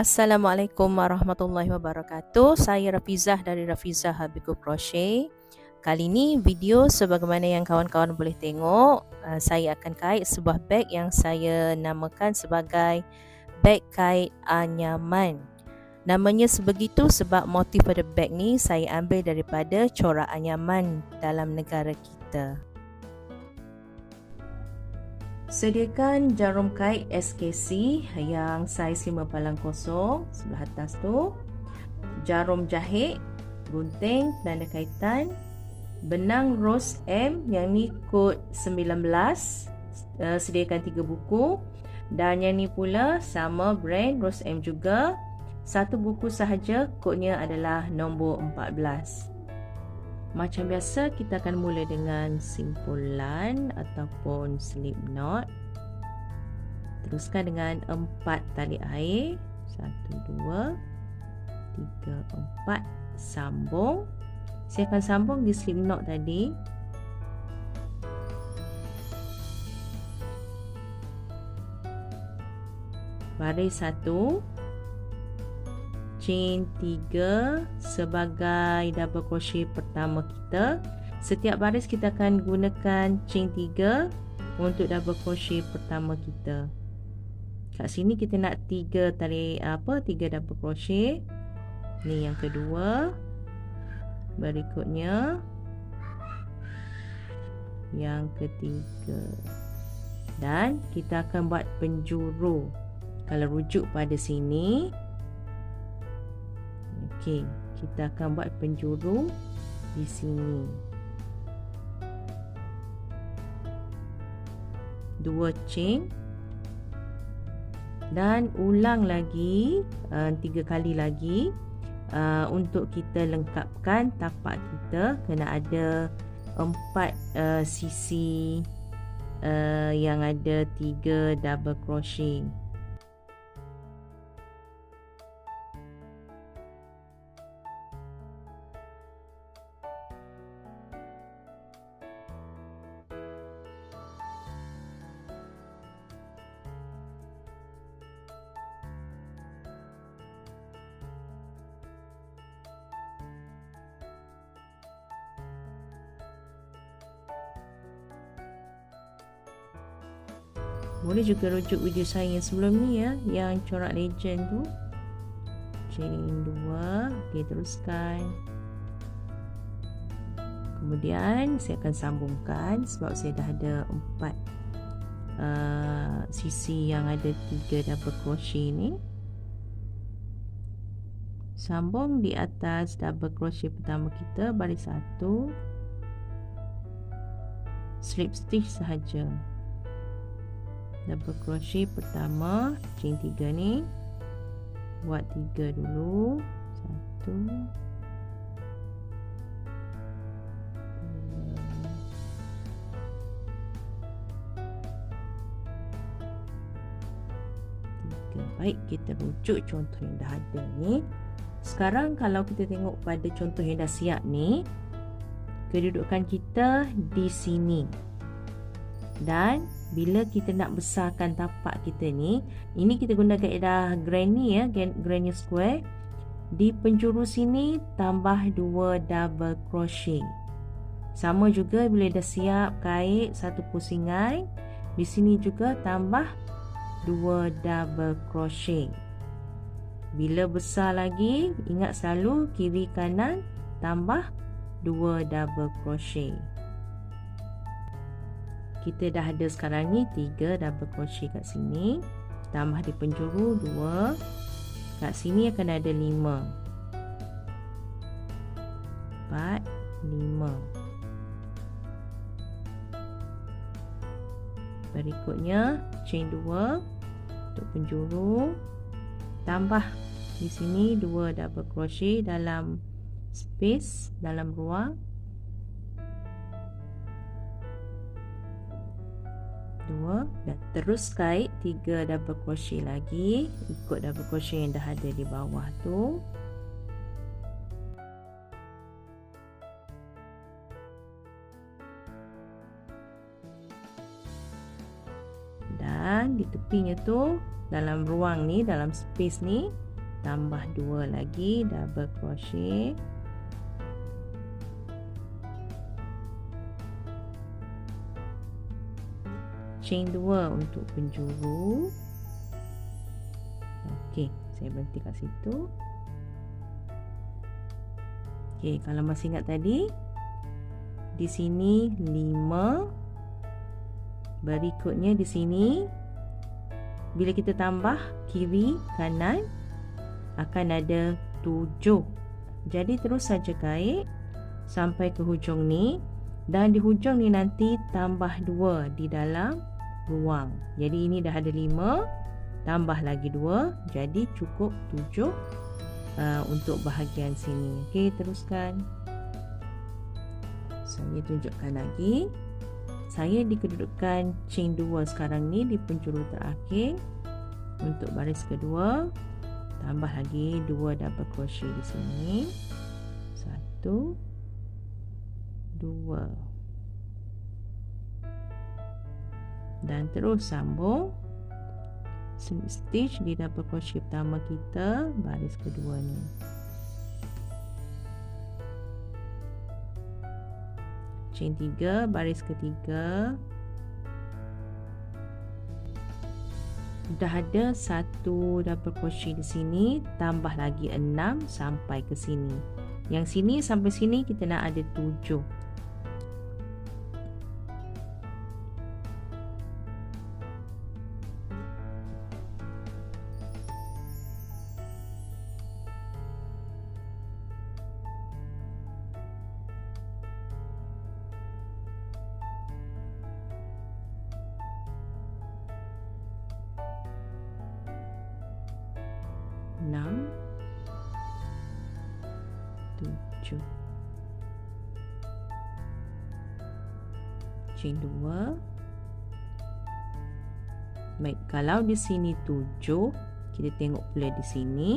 Assalamualaikum warahmatullahi wabarakatuh. Saya Rafizah dari Rafizah Habiku Crochet. Kali ini video sebagaimana yang kawan-kawan boleh tengok, uh, saya akan kait sebuah beg yang saya namakan sebagai beg kait anyaman. Namanya sebegitu sebab motif pada beg ni saya ambil daripada corak anyaman dalam negara kita. Sediakan jarum kait SKC yang saiz 5 palang kosong sebelah atas tu. Jarum jahit, gunting, tanda kaitan. Benang Rose M yang ni kod 19. Uh, sediakan 3 buku. Dan yang ni pula sama brand Rose M juga. Satu buku sahaja kodnya adalah nombor 14. Macam biasa kita akan mula dengan simpulan ataupun slip knot. Teruskan dengan empat tali air. Satu, dua, tiga, empat. Sambung. Saya akan sambung di slip knot tadi. Baris satu chain 3 sebagai double crochet pertama kita. Setiap baris kita akan gunakan chain 3 untuk double crochet pertama kita. Kat sini kita nak 3 tali apa 3 double crochet. Ni yang kedua. Berikutnya. Yang ketiga. Dan kita akan buat penjuru. Kalau rujuk pada sini Okey, kita akan buat penjuru di sini. Dua chain dan ulang lagi uh, tiga kali lagi uh, untuk kita lengkapkan tapak kita kena ada empat uh, sisi uh, yang ada tiga double crochet. Boleh juga rujuk video saya yang sebelum ni ya Yang corak legend tu. Chain 2 Okay teruskan. Kemudian saya akan sambungkan Sebab saya dah ada empat uh, Sisi yang ada tiga double crochet ni. Sambung di atas double crochet pertama kita Baris satu. Slip stitch sahaja double crochet pertama chain 3 ni buat 3 dulu 1 Baik, kita rujuk contoh yang dah ada ni. Sekarang kalau kita tengok pada contoh yang dah siap ni, kedudukan kita di sini. Dan bila kita nak besarkan tapak kita ni, ini kita guna kaedah granny ya, granny square. Di penjuru sini tambah dua double crochet. Sama juga bila dah siap kait satu pusingan, di sini juga tambah dua double crochet. Bila besar lagi, ingat selalu kiri kanan tambah dua double crochet kita dah ada sekarang ni 3 double crochet kat sini. Tambah di penjuru 2 kat sini akan ada 5 4 5 berikutnya chain 2 untuk penjuru. Tambah di sini 2 double crochet dalam space dalam ruang dua dan terus kait tiga double crochet lagi. Ikut double crochet yang dah ada di bawah tu. Dan di tepinya tu dalam ruang ni dalam space ni tambah dua lagi double crochet chain dua untuk penjuru. Okey, saya berhenti kat situ. Okey, kalau masih ingat tadi di sini lima, berikutnya di sini bila kita tambah kiri kanan akan ada tujuh. Jadi terus saja kait sampai ke hujung ni. Dan di hujung ni nanti tambah dua di dalam ruang. Jadi ini dah ada lima, tambah lagi dua, jadi cukup tujuh uh, untuk bahagian sini. Okey, teruskan. Saya tunjukkan lagi saya di kedudukan chain 2 sekarang ni di penjuru terakhir untuk baris kedua tambah lagi 2 double crochet di sini 1 2 dan terus sambung. Stitch di double crochet pertama kita baris kedua ni. Chain 3 baris ketiga. Dah ada satu double crochet di sini tambah lagi 6 sampai ke sini. Yang sini sampai sini kita nak ada 7 baik kalau di sini tujuh kita tengok pula di sini.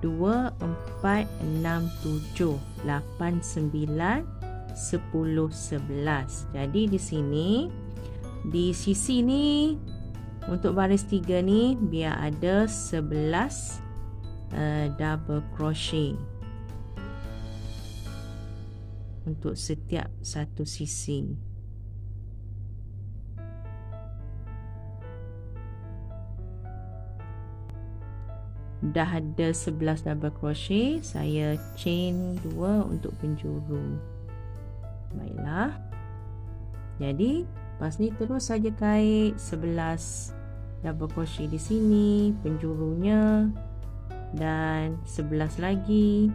Dua empat enam tujuh. Lapan sembilan sepuluh sebelas. Jadi di sini di sisi ni untuk baris tiga ni biar ada sebelas uh, double crochet. Untuk setiap satu sisi dah ada sebelas double crochet saya chain dua untuk penjuru baiklah jadi Lepas ni terus saja kait 11 double crochet di sini, penjurunya dan 11 lagi.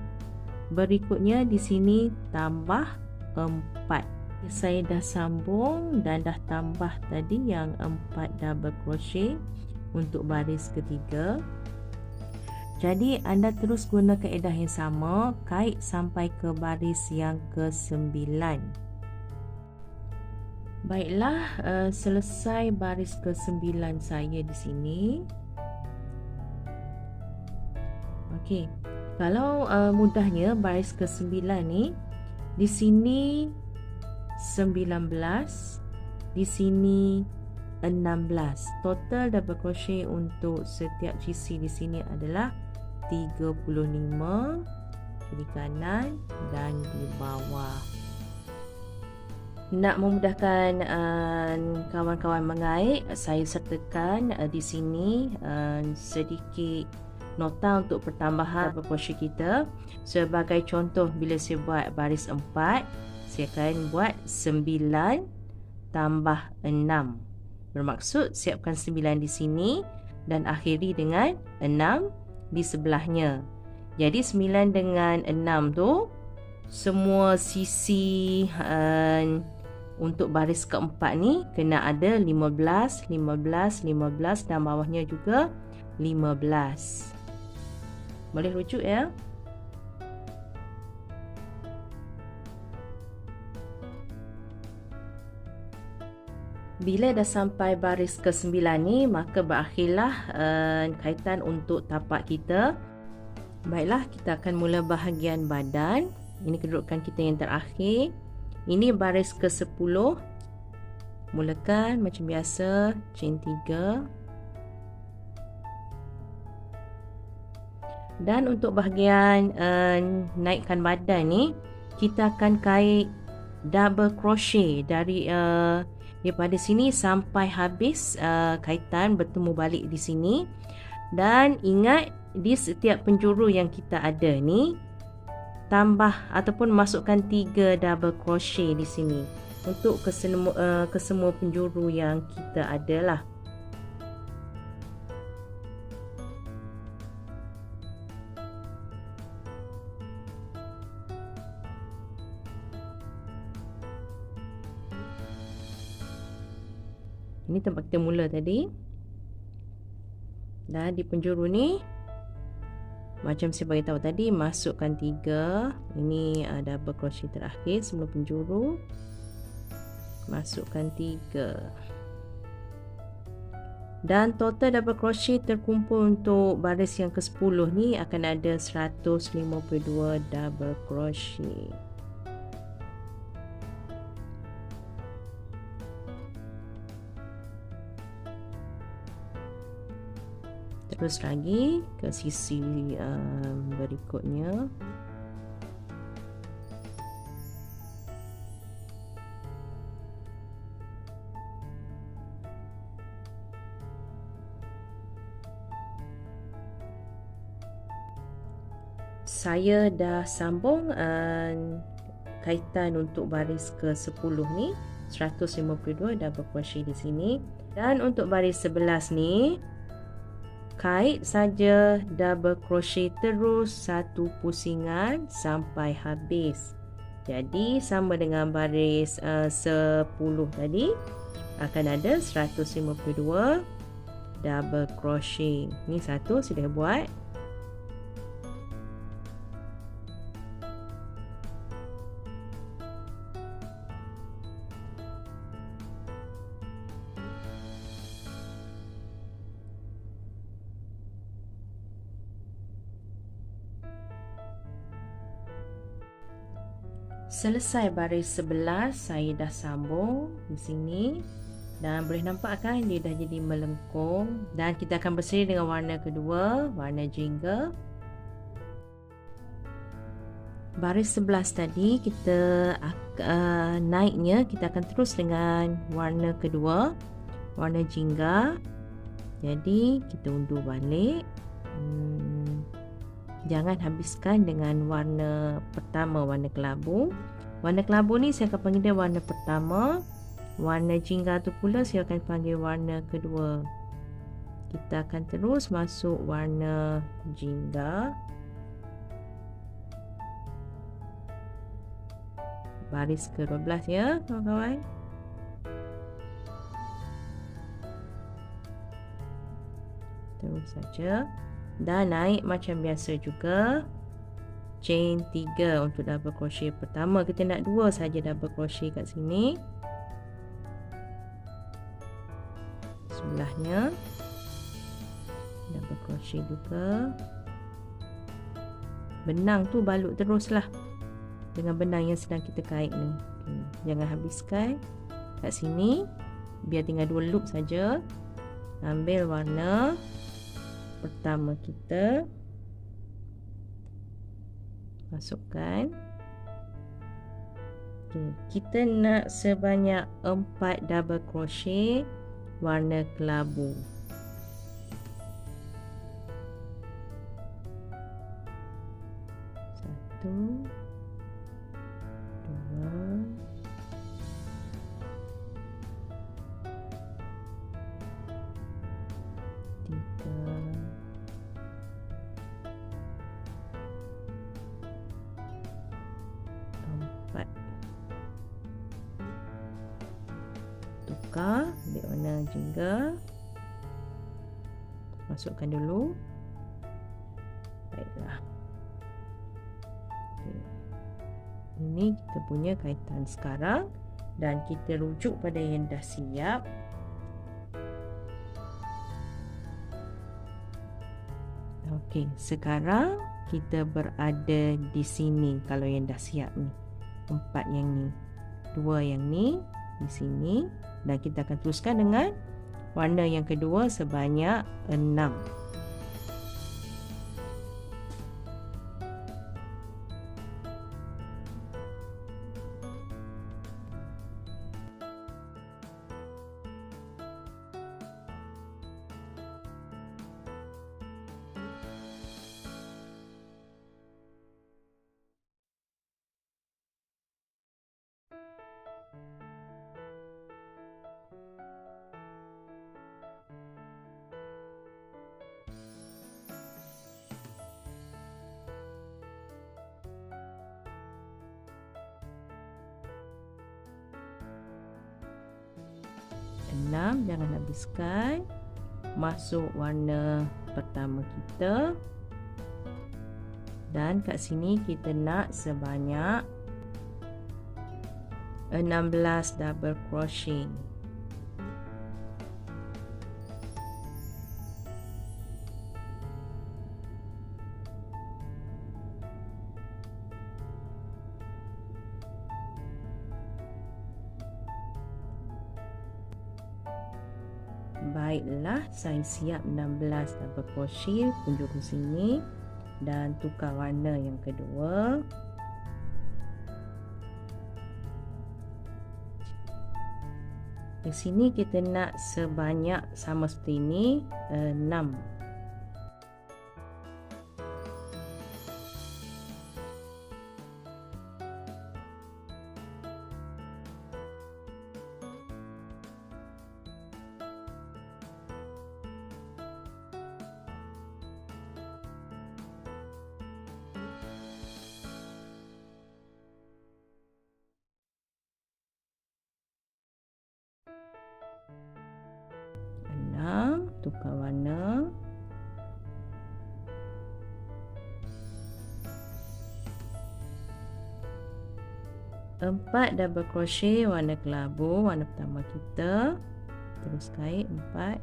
Berikutnya di sini tambah 4. Saya dah sambung dan dah tambah tadi yang 4 double crochet untuk baris ketiga. Jadi anda terus guna kaedah yang sama kait sampai ke baris yang ke-9. Baiklah, uh, selesai baris ke-9 saya di sini. Okey. Kalau uh, mudahnya baris ke-9 ni di sini 19, di sini 16. Total double crochet untuk setiap sisi di sini adalah 35 kiri kanan dan di bawah. Nak memudahkan uh, kawan-kawan mengait saya sertakan uh, di sini uh, sedikit nota untuk pertambahan proporsi kita. Sebagai contoh bila saya buat baris 4 saya akan buat 9 tambah 6 bermaksud siapkan 9 di sini dan akhiri dengan 6 di sebelahnya jadi 9 dengan 6 tu semua sisi uh, untuk baris keempat ni kena ada 15, 15, 15 dan bawahnya juga 15. Boleh rujuk ya? Bila dah sampai baris ke-9 ni, maka berakhirlah uh, kaitan untuk tapak kita. Baiklah, kita akan mula bahagian badan. Ini kedudukan kita yang terakhir. Ini baris ke-10. Mulakan macam biasa chain 3. Dan untuk bahagian uh, naikkan badan ni, kita akan kait double crochet dari uh, daripada sini sampai habis uh, kaitan bertemu balik di sini. Dan ingat di setiap penjuru yang kita ada ni tambah ataupun masukkan tiga double crochet di sini untuk kesemua uh, kesemua penjuru yang kita ada lah. Ini tempat kita mula tadi. Dan di penjuru ni macam saya beritahu tadi masukkan tiga. Ini ada double crochet terakhir sebelum penjuru. Masukkan tiga. Dan total double crochet terkumpul untuk baris yang ke-10 ni akan ada 152 double crochet terus lagi ke sisi um, berikutnya. Saya dah sambung uh, kaitan untuk baris ke-10 ni. 152 double crochet di sini. Dan untuk baris 11 ni kait saja double crochet terus satu pusingan sampai habis. Jadi sama dengan baris uh, 10 tadi akan ada 152 double crochet. Ni satu sudah buat Selesai baris sebelah saya dah sambung di sini dan boleh nampak kan dia dah jadi melengkung dan kita akan berseri dengan warna kedua, warna jingga. Baris sebelah tadi kita uh, naiknya kita akan terus dengan warna kedua, warna jingga. Jadi kita undur balik. Hmm jangan habiskan dengan warna pertama warna kelabu warna kelabu ni saya akan panggil dia warna pertama. Warna jingga tu pula saya akan panggil warna kedua. Kita akan terus masuk warna jingga. Baris ke-12 ya kawan-kawan. Terus saja. Dan naik macam biasa juga chain 3 untuk double crochet pertama. Kita nak dua saja double crochet kat sini. Sebelahnya double crochet juga. Benang tu balut teruslah dengan benang yang sedang kita kait ni. Okay. jangan habiskan kat sini. Biar tinggal dua loop saja. Ambil warna pertama kita masukkan okay. kita nak sebanyak 4 double crochet warna kelabu tukar ambil warna jingga masukkan dulu baiklah okay. ini kita punya kaitan sekarang dan kita rujuk pada yang dah siap Okey, sekarang kita berada di sini kalau yang dah siap ni. Empat yang ni. Dua yang ni di sini dan kita akan teruskan dengan warna yang kedua sebanyak 6. dalam jangan habiskan. Masuk warna pertama kita. Dan kat sini kita nak sebanyak 16 double crochet. Saya siap 16 double crochet penjuru sini dan tukar warna yang kedua. Di sini kita nak sebanyak sama seperti ini 6 4 double crochet warna kelabu warna pertama kita. Terus kait 4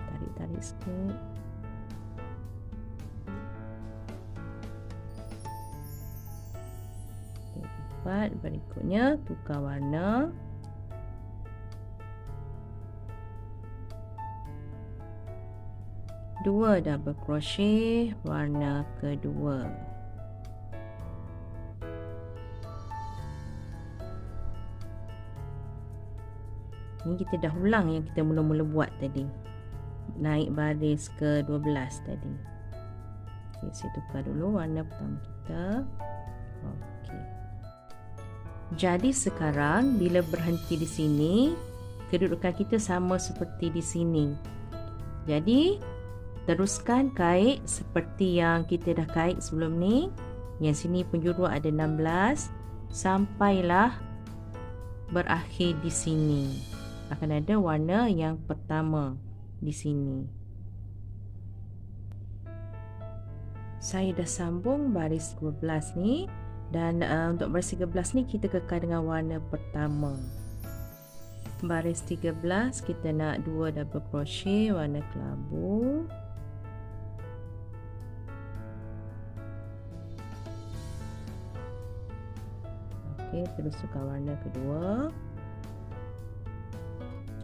tarik-tarik sikit. Berikutnya tukar warna. Dua double crochet warna kedua. Ini kita dah ulang yang kita mula-mula buat tadi. Naik baris ke 12 tadi. Okay, saya tukar dulu warna pertama kita. Okey. Jadi sekarang bila berhenti di sini, kedudukan kita sama seperti di sini. Jadi teruskan kait seperti yang kita dah kait sebelum ni. Yang sini penjuru ada 16 sampailah berakhir di sini. Akan ada warna yang pertama di sini. Saya dah sambung baris 12 ni dan uh, untuk baris 13 ni kita kekal dengan warna pertama baris 13 kita nak dua double crochet warna kelabu Okey, terus tukar warna kedua.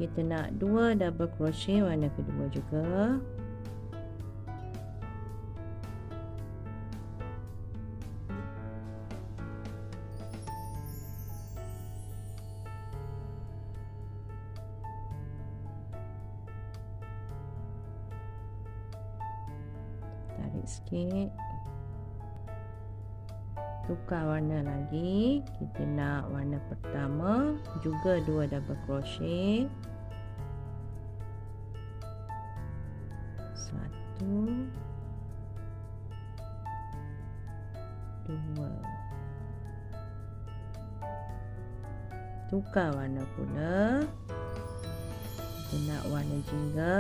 Kita nak dua double crochet warna kedua juga. Tarik sikit tukar warna lagi. Kita nak warna pertama. Juga dua double crochet. Satu. Dua. Tukar warna pula. Kita nak warna jingga.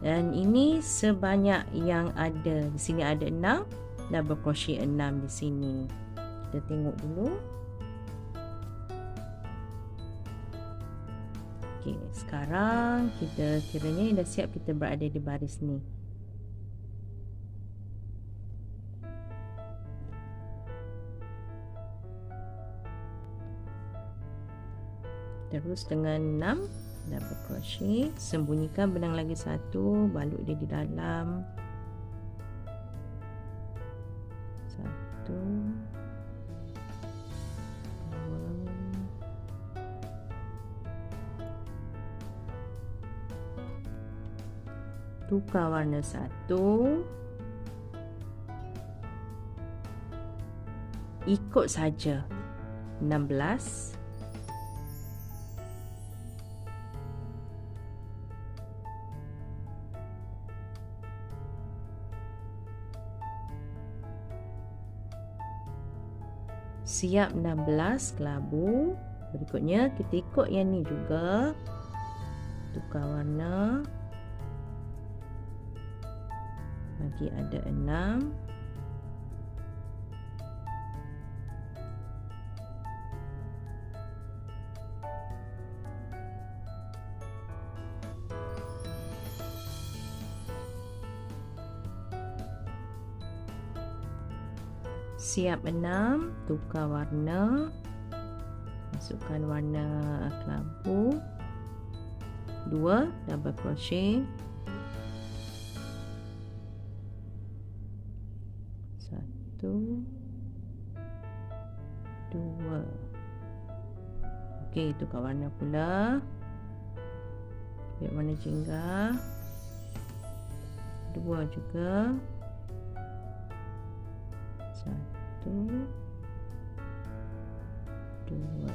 Dan ini sebanyak yang ada. Di sini ada 6 double crochet 6 di sini. Kita tengok dulu. Okey, sekarang kita kiranya dah siap kita berada di baris ni. Terus dengan 6 double crochet sembunyikan benang lagi satu balut dia di dalam buka warna satu. Ikut saja. 16 siap 16 kelabu. Berikutnya kita ikut yang ni juga. Tukar warna. Lagi ada 6 siap enam tukar warna. Masukkan warna kelabu dua double crochet okey tukar warna pula. Ambil warna jingga. Dua juga. Satu. Dua.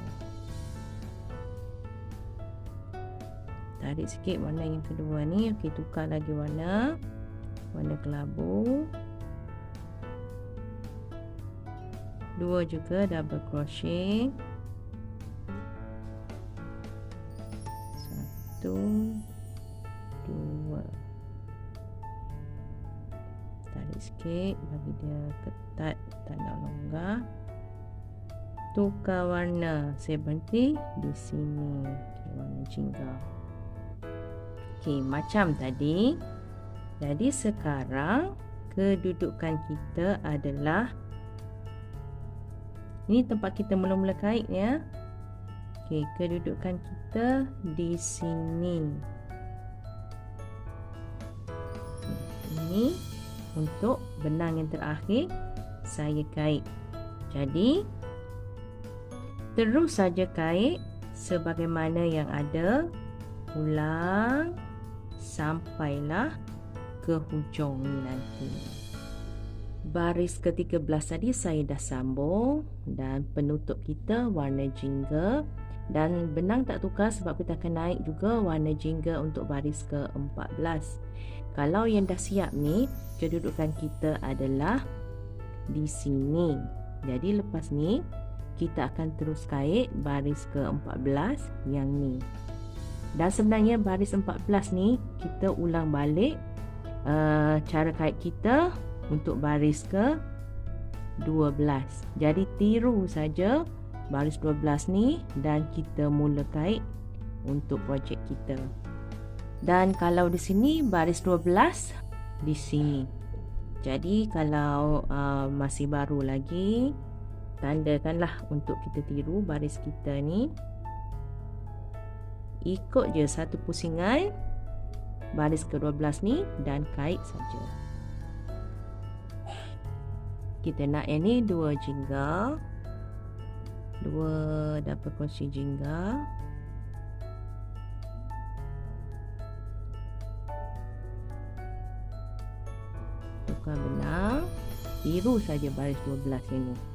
Tarik sikit warna yang kedua ni. Okey tukar lagi warna. Warna kelabu. Dua juga double crochet satu dua. Tarik sikit bagi dia ketat tak nak longgar. Tukar warna. Saya berhenti di sini. Okay, warna jingga. Okay, macam tadi. Jadi sekarang kedudukan kita adalah ini tempat kita mula-mula kait ya okay, kedudukan kita di sini ini untuk benang yang terakhir saya kait. Jadi terus saja kait sebagaimana yang ada ulang sampailah ke hujung ni nanti. Baris ke-13 tadi saya dah sambung dan penutup kita warna jingga dan benang tak tukar sebab kita akan naik juga warna jingga untuk baris ke-14. Kalau yang dah siap ni, kedudukan kita adalah di sini. Jadi lepas ni, kita akan terus kait baris ke-14 yang ni. Dan sebenarnya baris 14 ni, kita ulang balik uh, cara kait kita untuk baris ke-12. Jadi tiru saja baris 12 ni dan kita mula kait untuk projek kita. Dan kalau di sini baris 12 di sini. Jadi kalau uh, masih baru lagi tandakanlah untuk kita tiru baris kita ni. Ikut je satu pusingan baris ke-12 ni dan kait saja. Kita nak yang ni dua jingga dua double crochet jingga. Tukar benang tiru saja baris 12 ini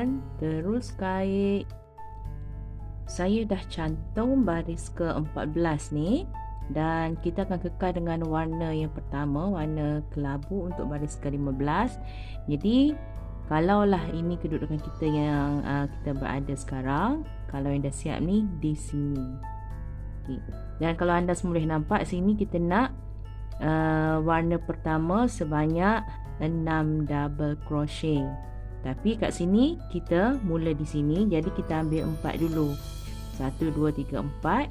dan terus kait. Saya dah cantum baris ke-14 ni dan kita akan kekal dengan warna yang pertama warna kelabu untuk baris ke-15 jadi kalaulah ini kedudukan kita yang uh, kita berada sekarang kalau yang dah siap ni di sini. Okay. dan kalau anda semua boleh nampak sini kita nak uh, warna pertama sebanyak 6 double crochet tapi kat sini kita mula di sini jadi kita ambil empat dulu. Satu, dua, tiga, empat.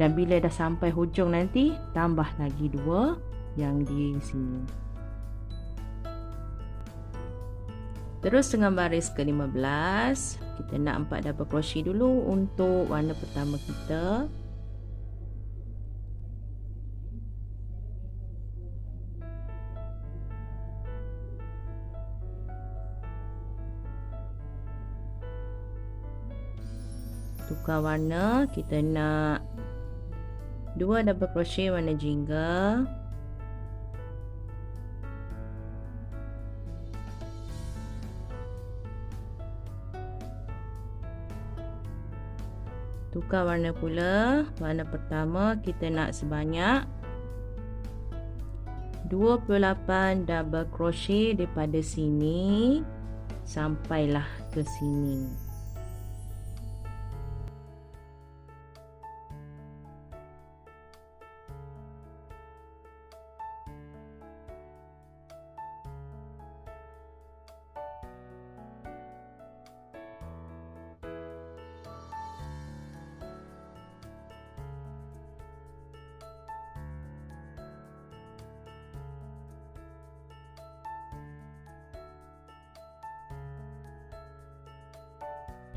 Dan bila dah sampai hujung nanti, tambah lagi dua yang di sini. Terus dengan baris ke-15, kita nak empat double crochet dulu untuk warna pertama kita. Tukar warna kita nak dua double crochet warna jingga. Tukar warna pula. Warna pertama kita nak sebanyak 28 double crochet daripada sini sampailah ke sini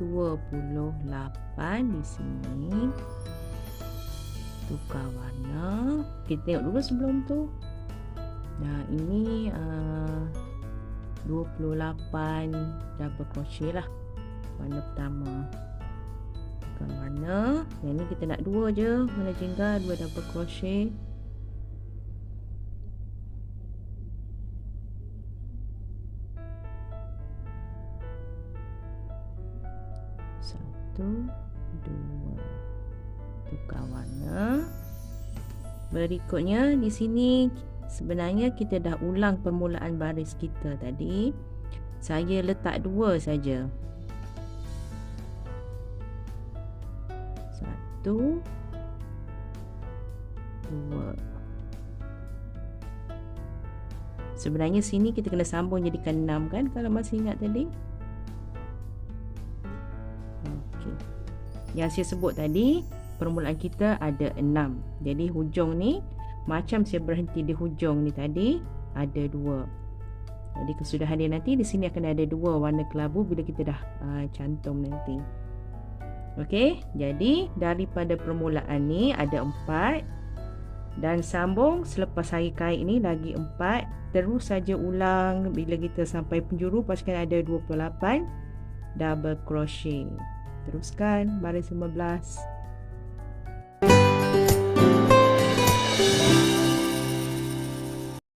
dua puluh lapan di sini. Tukar warna. Kita tengok dulu sebelum tu. Nah ini uh, 28 double crochet lah. Warna pertama. Tukar warna. Yang ni kita nak dua je. Warna jingga dua double crochet berikutnya di sini sebenarnya kita dah ulang permulaan baris kita tadi. Saya letak dua saja. Satu dua. Sebenarnya sini kita kena sambung jadikan enam kan kalau masih ingat tadi? Yang saya sebut tadi, permulaan kita ada enam. Jadi hujung ni, macam saya berhenti di hujung ni tadi, ada dua. Jadi kesudahan dia nanti, di sini akan ada dua warna kelabu bila kita dah uh, cantum nanti. Okey, jadi daripada permulaan ni ada empat. Dan sambung selepas hari kait ni lagi empat. Terus saja ulang bila kita sampai penjuru, pastikan ada 28 double crochet. Teruskan baris 15 thank you.